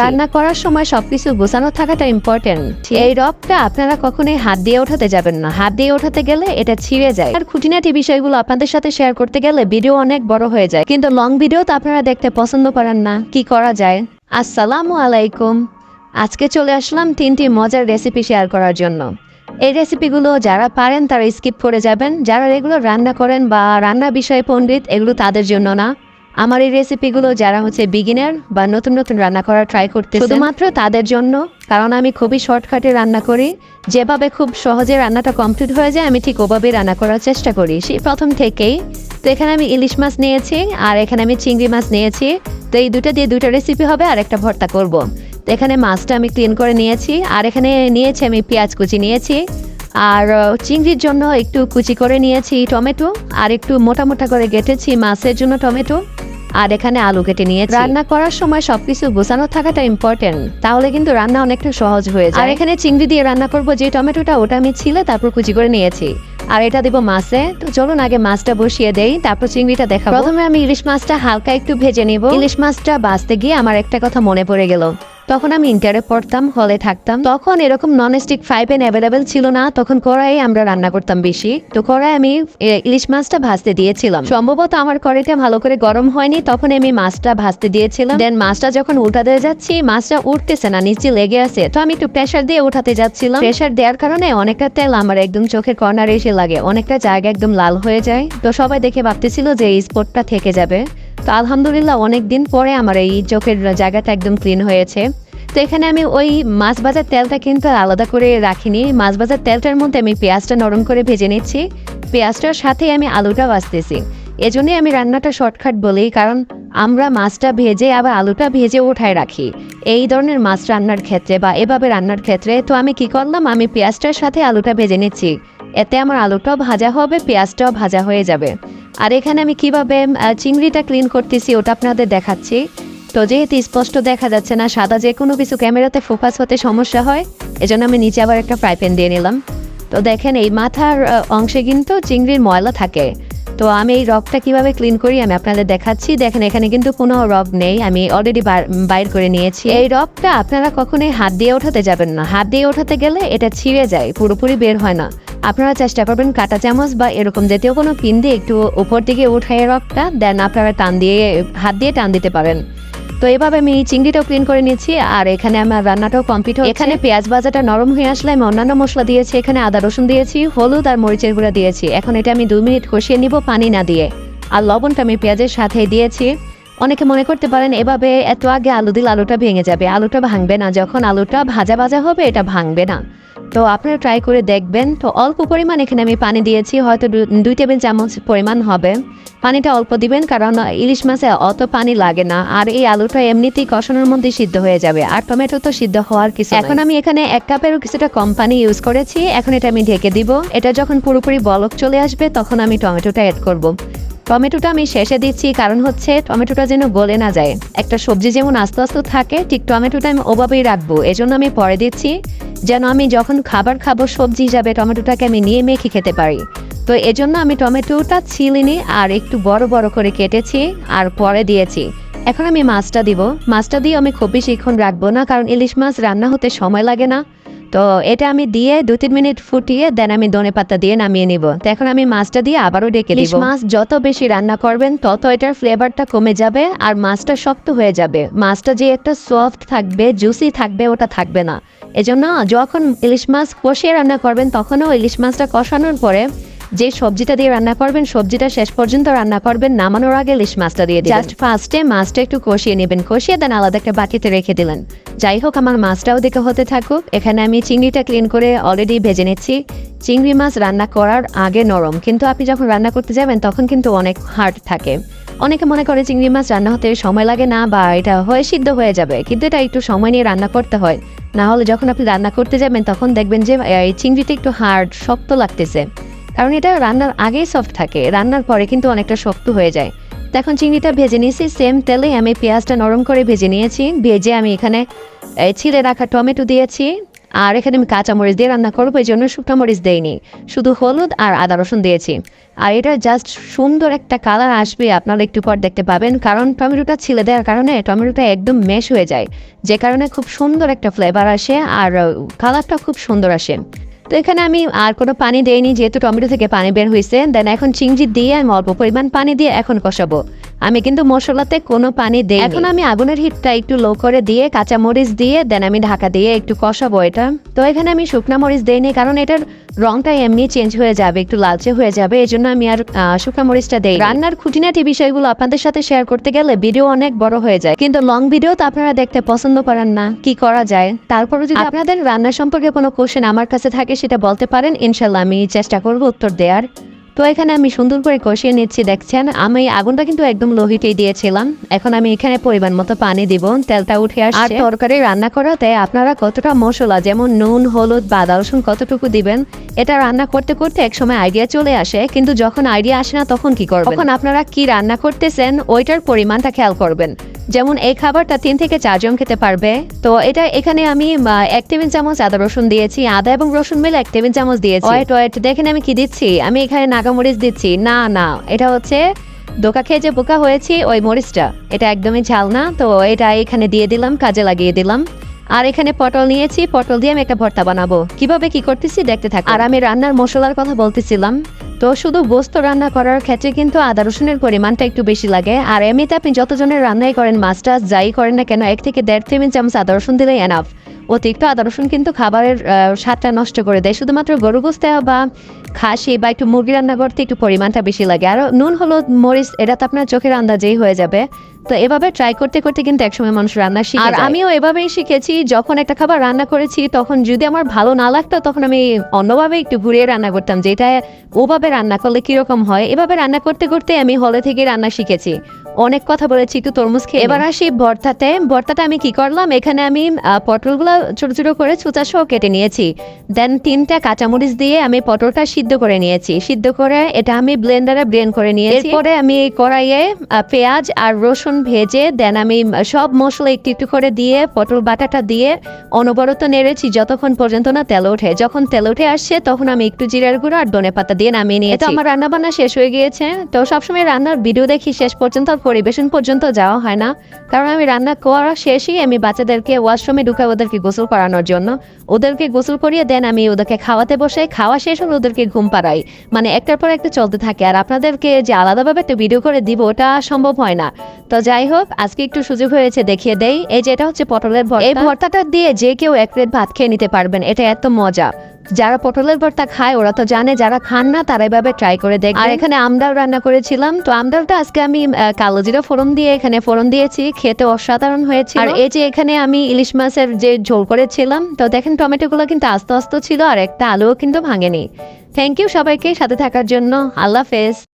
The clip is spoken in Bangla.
রান্না করার সময় সবকিছু গোছানো থাকাটা ইম্পর্টেন্ট এই রবটা আপনারা কখনোই হাত দিয়ে ওঠাতে যাবেন না। হাত দিয়ে ওঠাতে গেলে এটা ছিঁড়ে যায়। আর খুঁটিনাটি বিষয়গুলো আপনাদের সাথে শেয়ার করতে গেলে ভিডিও অনেক বড় হয়ে যায়। কিন্তু লং ভিডিও তো আপনারা দেখতে পছন্দ করেন না। কি করা যায়? আসসালামু আলাইকুম। আজকে চলে আসলাম তিনটি মজার রেসিপি শেয়ার করার জন্য। এই রেসিপিগুলো যারা পারেন তারা স্কিপ করে যাবেন। যারা এগুলো রান্না করেন বা রান্না বিষয়ে পণ্ডিত এগুলো তাদের জন্য না। আমার এই রেসিপিগুলো যারা হচ্ছে বিগিনার বা নতুন নতুন রান্না করা ট্রাই করতে শুধুমাত্র তাদের জন্য, কারণ আমি খুবই শর্টকাটে রান্না করি। যেভাবে খুব সহজে রান্নাটা কমপ্লিট হয়ে যায়, আমি ঠিক ওভাবে রান্না করার চেষ্টা করি। সেই প্রথম থেকেই, তো এখানে আমি ইলিশ মাছ নিয়েছি, আর এখানে আমি চিংড়ি মাছ নিয়েছি। তো এই দুটো দিয়ে দুটো রেসিপি হবে, আর একটা ভর্তা করব। তো এখানে মাছটা আমি ক্লিন করে নিয়েছি, আর এখানে নিয়েছি আমি পেঁয়াজ কুচি নিয়েছি। আর চিংড়ির জন্য একটু কুচি করে নিয়েছি টমেটো, আর একটু মোটা মোটা করে কেটেছি মাছের জন্য টমেটো। আর এখানে আলু কেটে নিয়েছি। রান্না করার সময় সবকিছু গোছানো থাকাটা ইম্পর্টেন্ট তাহলে কিন্তু রান্না অনেকটা সহজ হয়ে যায়। আর এখানে চিংড়ি দিয়ে রান্না করব যে টমেটোটা ওটা আমি ছিলে তারপর কুচি করে নিয়েছি। আর এটা দিব মাছে তো চলুন আগে মাছটা বসিয়ে দেই তারপর চিংড়িটা দেখাবো। প্রথমে আমি ইলিশ মাছটা হালকা একটু ভেজে নিব। ইলিশ মাছটা বাঁচতে গিয়ে আমার একটা কথা মনে পড়ে গেল। তখন আমি ইন্টারে পড়তাম হলে থাকতাম, তখন এরকম non stick fry pan available ছিল না। তখন কড়াই আমরা রান্না করতাম বেশি। তো কড়াই আমি ইলিশ মাছটা ভাজতে দিয়েছিলাম। সম্ভবত আমার কড়াইটা ভালো করে গরম হয়নি, তখন আমি মাছটা ভাজতে দিয়েছিলাম। দেন মাছটা যখন উঠাতে যাচ্ছি, মাছটা উঠতেছে না, নিচে লেগে আছে। তো আমি একটু প্রেশার দিয়ে উঠাতে যাচ্ছিলাম। প্রেশার দেওয়ার কারণে অনেকটা তেল আমার একদম চোখের কর্নারে এসে লাগে। অনেকটা জায়গা একদম লাল হয়ে যায়। তো সবাই দেখে ভাবতেছিল যে এই স্পটটা থেকে যাবে। তো আলহামদুলিল্লাহ অনেক দিন পরে আমার এই চোখের জায়গাটা একদম ক্লিন হয়েছে। তো এখানে আমি ওই মাছ ভাজার তেলটা কিন্তু আলাদা করে রাখিনি। মাছ ভাজার তেলটার মধ্যে আমি পেঁয়াজটা নরম করে ভেজে নিচ্ছি। পেঁয়াজটার সাথে আমি আলুটা ভাজতেছি। এজন্যই আমি রান্নাটা শর্টকাট বলি, কারণ আমরা মাছটা ভেজে আবার আলুটা ভেজে উঠায় রাখি। এই ধরনের মাছ রান্নার ক্ষেত্রে বা এভাবে রান্নার ক্ষেত্রে, তো আমি কি করলাম, আমি পেঁয়াজটার সাথে আলুটা ভেজে নিচ্ছি। এতে আমার আলুটাও ভাজা হবে, পেঁয়াজটাও ভাজা হয়ে যাবে। আর এখানে আমি কীভাবে চিংড়িটা ক্লিন করতেছি ওটা আপনাদের দেখাচ্ছি। তো যেহেতু স্পষ্ট দেখা যাচ্ছে না, সাদা যে কোনো কিছু ক্যামেরাতে ফোকাস হতে সমস্যা হয়, এজন্য আমি নিচে আবার একটা ফ্রাই প্যান দিয়ে নিলাম। তো দেখেন, এই মাথার অংশে কিন্তু চিংড়ির ময়লা থাকে। তো আমি এই রবটা কীভাবে ক্লিন করি আমি আপনাদের দেখাচ্ছি। দেখেন, এখানে কিন্তু কোনো রব নেই, আমি অলরেডি বাইর করে নিয়েছি। এই রবটা আপনারা কখনোই হাত দিয়ে ওঠাতে যাবেন না। হাত দিয়ে ওঠাতে গেলে এটা ছিঁড়ে যায়, পুরোপুরি বের হয় না। আপনারা চেষ্টা করবেন কাঁটা চামচ বা এরকম জাতীয় কোনো পিন দিয়ে একটু উপর দিকে উঠায় রবটা দেন আপনারা টান দিয়ে, হাত দিয়ে টান দিতে পারেন। তো এভাবে আমি চিংড়িটাও ক্লিন করে নিয়েছি আর এখানে আমার রান্নাটাও কমপ্লিট হচ্ছে। এখানে পেঁয়াজ ভাজাটা নরম হয়ে আসলে আমি অন্যান্য মশলা দিয়েছি, এখানে আদা, রসুন দিয়েছি, হলুদ আর মরিচের গুঁড়া দিয়েছি। এখন এটা আমি দুই মিনিট কষিয়ে নিব পানি না দিয়ে। আর লবণটা আমি পেঁয়াজের সাথে দিয়েছি। অনেকে মনে করতে পারেন এভাবে এত আগে আলু দিলে আলুটা ভেঙে যাবে, আলুটা ভাঙবে না। যখন আলুটা ভাজা ভাজা হবে, এটা ভাঙবে না। তো আপনারা ট্রাই করে দেখবেন। তো অল্প পরিমাণ এখানে আমি পানি দিয়েছি, হয়তো দুই টেবিল চামচ পরিমাণ হবে। পানিটা অল্প দিবেন, কারণ ইলিশ মাছে অত পানি লাগে না, আর এই আলুটা এমনিতেই কষানোর মধ্যে সিদ্ধ হয়ে যাবে, আর টমেটো তো সিদ্ধ হওয়ার কিছু এখন আমি এখানে এক কাপেরও কিছুটা কম পানি ইউজ করেছি, এখন এটা আমি ঢেকে দিব। এটা যখন পুরোপুরি বলক চলে আসবে, তখন আমি টমেটোটা অ্যাড করব। টমেটোটা আমি শেষে দিচ্ছি, কারণ হচ্ছে টমেটোটা যেন গলে না যায়। একটা সবজি যেমন আস্তে আস্তে থাকে, ঠিক টমেটোটা আমি ওভাবেই রাখব। এজন্য আমি পরে দিচ্ছি, যেন আমি যখন খাবার খাব, সবজি হিসাবে টমেটোটাকে আমি নিয়ে মেখে খেতে পারি। তো এজন্য আমি টমেটোটা ছিলিনি আর একটু বড় বড় করে কেটেছি আর পরে দিয়েছি। এখন আমি মাছটা দিব। মাছটা দিয়ে আমি খুব বেশিক্ষণ রাখব না, কারণ ইলিশ মাছ রান্না হতে সময় লাগে না। তো এটা আমি দিয়ে দু তিন মিনিট ফুটিয়ে দেন আমি ধনে পাতা দিয়ে নামিয়ে নিব। তো এখন আমি মাছটা দিয়ে আবারও ডেকে দিব। মাছ যত বেশি রান্না করবেন তত এটার ফ্লেভারটা কমে যাবে আর মাছটা শক্ত হয়ে যাবে। মাছটা যে একটা সফট থাকবে জুসি থাকবে ওটা থাকবে না। এজন্য যখন ইলিশ মাছ কষিয়ে রান্না করবেন তখনও ইলিশ মাছটা কষানোর পরে যে সবজিটা দিয়ে রান্না করবেন, সবজিটা শেষ পর্যন্ত রান্না করবেন, নামানোর আগে ইলিশ মাছটা দিয়ে জাস্ট ফার্স্টে মাছটা একটু কষিয়ে নেবেন, কষিয়ে দেন আলাদা একটা বাটিতে রেখে দিলেন। যাই হোক, আমার মাছটাও দেখে হতে থাকুক। এখানে আমি চিংড়িটা ক্লিন করে অলরেডি ভেজে নিচ্ছি। চিংড়ি মাছ রান্না করার আগে নরম, কিন্তু আপনি যখন রান্না করতে যাবেন, তখন কিন্তু অনেক হার্ড থাকে। অনেকে মনে করে চিংড়ি মাছ রান্না হতে সময় লাগে না বা এটা হয়ে সিদ্ধ হয়ে যাবে, কিন্তু এটা একটু সময় নিয়ে রান্না করতে হয়। না হলে যখন আপনি রান্না করতে যাবেন, তখন দেখবেন যে এই চিংড়িটা একটু হার্ড শক্ত লাগতেছে। কারণ এটা রান্নার আগেই সফট থাকে। রান্নার পরে কিন্তু অনেকটা শক্ত হয়ে যায়। তো এখন চিংড়িটা ভেজে নিয়েছি সেম তেলে আমি পেঁয়াজটা নরম করে ভেজে নিয়েছি। ভেজে আমি এখানে ছিলে রাখা টমেটো দিয়েছি। আর এখানে আমি কাঁচামরিচ দিয়ে রান্না করব, এই জন্য শুকনো মরিচ দেইনি। শুধু হলুদ আর আদা রসুন দিয়েছি। আর এটা জাস্ট সুন্দর একটা কালার আসবে, আপনারা একটু পর দেখতে পাবেন। কারণ টমেটোটা ছিলে দেওয়ার কারণে টমেটোটা একদম মেশ হয়ে যায়। যে কারণে খুব সুন্দর একটা ফ্লেভার আসে, আর কালারটা খুব সুন্দর আসে। তো এখানে আমি আর কোনো পানি দেইনি, যেহেতু টমেটো থেকে পানি বের হয়েছে দেন এখন চিংড়ি দিয়ে আমি অল্প পরিমাণ পানি দিয়ে এখন কষাবো। আমি কিন্তু মশলাতে কোনো পানি দেই এখন আমি আগুনের হিটটা একটু লো করে দিয়ে কাঁচা মরিচ দিয়ে দেন আমি ঢাকা দিয়ে একটু কষাবো এটা। তো এখানে আমি শুকনা মরিচ দেইনি কারণ এটার রংটা এমনি চেঞ্জ হয়ে যাবে একটু লালচে হয়ে যাবে এই জন্য আমি আর শুকনা মরিচটা দেই রান্নার খুঁটিনাটি বিষয়গুলো আপনাদের সাথে শেয়ার করতে গেলে ভিডিও অনেক বড় হয়ে যায়। কিন্তু লং ভিডিও তো আপনারা দেখতে পছন্দ করেন না কি করা যায়? তারপরে যদি আপনাদের রান্না সম্পর্কে কোনো কোশ্চেন আমার কাছে থাকে সেটা বলতে পারেন। ইনশাল্লাহ আমি চেষ্টা করব উত্তর দেওয়ার তো এখানে আমি সুন্দর করে কষিয়ে নিচ্ছি দেখছেন? আমি আগুনটা কিন্তু একদম লোহিতেই দিয়েছিলাম। এখন আমি এখানে পরিমাণ মতো পানি দিব তেলটা উঠে আসছে। আর তরকারি রান্না করাতে আপনারা কতটা মশলা যেমন নুন হলুদ বা রসুন কতটুকু দিবেন এটা রান্না করতে করতে এক সময় আইডিয়া চলে আসে কিন্তু যখন আইডিয়া আসে না তখন কি করবেন? তখন আপনারা কি রান্না করতেছেন ওইটার পরিমাণটা খেয়াল করবেন। যেমন এই খাবারটা তিন থেকে চারজন খেতে পারবে। তো এটা এখানে আমি এক টেবিল চামচ আদা রসুন দিয়েছি আদা এবং রসুন মিলে এক টেবিল চামচ দিয়েছি। ওয়েট ওয়েট দেখেন আমি কি দিচ্ছি। আমি এখানে নাগামরিচ দিচ্ছি। না না এটা হচ্ছে দোকা খেয়ে যে বোকা হয়েছি ওই মরিচটা। এটা একদমই ঝাল না তো এটা এখানে দিয়ে দিলাম কাজে লাগিয়ে দিলাম। আর এখানে পটল নিয়েছি পটল দিয়ে আমি একটা ভর্তা বানাবো। কীভাবে কি করতেছি দেখতে থাকো আর আমি রান্নার মশলার কথা বলতেছিলাম। তো শুধু গোস্ত রান্না করার ক্ষেত্রে কিন্তু আদা রসুনের পরিমাণটা একটু বেশি লাগে। আর এমনিতে আপনি যতজনের রান্নাই করেন মাছটা যাই করেন না কেন, এক থেকে দেড় টেবিল চামচ আদা রসুন দিলেই এনাফ অতিরিক্ত আদা রসুন কিন্তু খাবারের স্বাদটা নষ্ট করে দেয়। শুধুমাত্র গরু গোস্তে বা খাসি বা একটু মুরগি রান্না করতে একটু পরিমাণটা বেশি লাগে। আর নুন হলুদ মরিচ এটা তো আপনার চোখের আন্দাজেই হয়ে যাবে। তো এভাবে ট্রাই করতে করতে কিন্তু একসময় মানুষ রান্না শিখে আর আমিও এভাবেই শিখেছি যখন একটা খাবার রান্না করেছি তখন যদি আমার ভালো না লাগতো তখন আমি অন্যভাবে একটু ঘুরিয়ে রান্না করতাম। যেটা ওভাবে রান্না করলে কীরকম হয়? এভাবে রান্না করতে করতে আমি হলে থেকে রান্না শিখেছি। অনেক কথা বলেছি, একটু তরমুজ খেয়ে এবার আসি ভর্তাতে। ভর্তাটা আমি কি করলাম? এখানে আমি পটলগুলো ছোট ছোট করে চুচা সহ কেটে নিয়েছি। দেন তিনটা কাঁচামরিচ দিয়ে আমি পটলটা সিদ্ধ করে নিয়েছি। সিদ্ধ করে এটা আমি ব্লেন্ডারে ব্লেন্ড করে নিয়েছি। এরপরে আমি কড়াইয়ে পেঁয়াজ আর রসুন ভেজে, দেন আমি সব মশলা একটু একটু করে দিয়ে, পটল বাটাটা দিয়ে অনবরত নেড়েছি যতক্ষণ পর্যন্ত না তেল ওঠে। যখন তেল উঠে আসছে, তখন আমি একটু জিরার গুঁড়ো আর ধনে পাতা দিয়ে নামিয়ে নিয়েছি। তো আমার রান্না বান্না শেষ হয়ে গিয়েছে। তো সবসময় রান্নার ভিডিও দেখি শেষ পর্যন্ত। পরিবেশন পর্যন্ত যাওয়া হয় না। কারণ আমি রান্না করা শেষই আমি বাচ্চাদেরকে ওয়াশরুমে ঢুকাই ওদেরকে গোসল করানোর জন্য। ওদেরকে গোসল করিয়ে দেন, আমি ওদেরকে খাওয়াতে বসে, খাওয়া শেষ হলে ওদেরকে ঘুম পাড়াই। মানে একটার পর একটা চলতে থাকে। আর আপনাদেরকে যে আলাদাভাবে একটা ভিডিও করে দিব, ওটা সম্ভব হয় না। তো যাই হোক, আজকে একটু সুযোগ হয়েছে দেখিয়ে দেই। এই যে এটা হচ্ছে পটলের ভর্তা। এই ভর্তাটা দিয়ে যে কেউ এক প্লেট ভাত খেয়ে নিতে পারবেন। এটা এত মজা। যারা পটলের ভর্তা খায় ওরা তো জানে যারা খান না তারা এভাবে ট্রাই করে দেখ আর এখানে আমডাল রান্না করেছিলাম। তো আমডালটা আজকে আমি কালো জিরা ফোড়ন দিয়ে এখানে ফোরন দিয়েছি। খেতে অসাধারণ হয়েছে আর এই যে এখানে আমি ইলিশ মাছের যে ঝোল করেছিলাম তো দেখেন টমেটোগুলো কিন্তু আস্তে আস্তে ছিল আর একটা আলুও কিন্তু ভাঙেনি। থ্যাংক ইউ সবাইকে সাথে থাকার জন্য। আল্লাহ হাফেজ।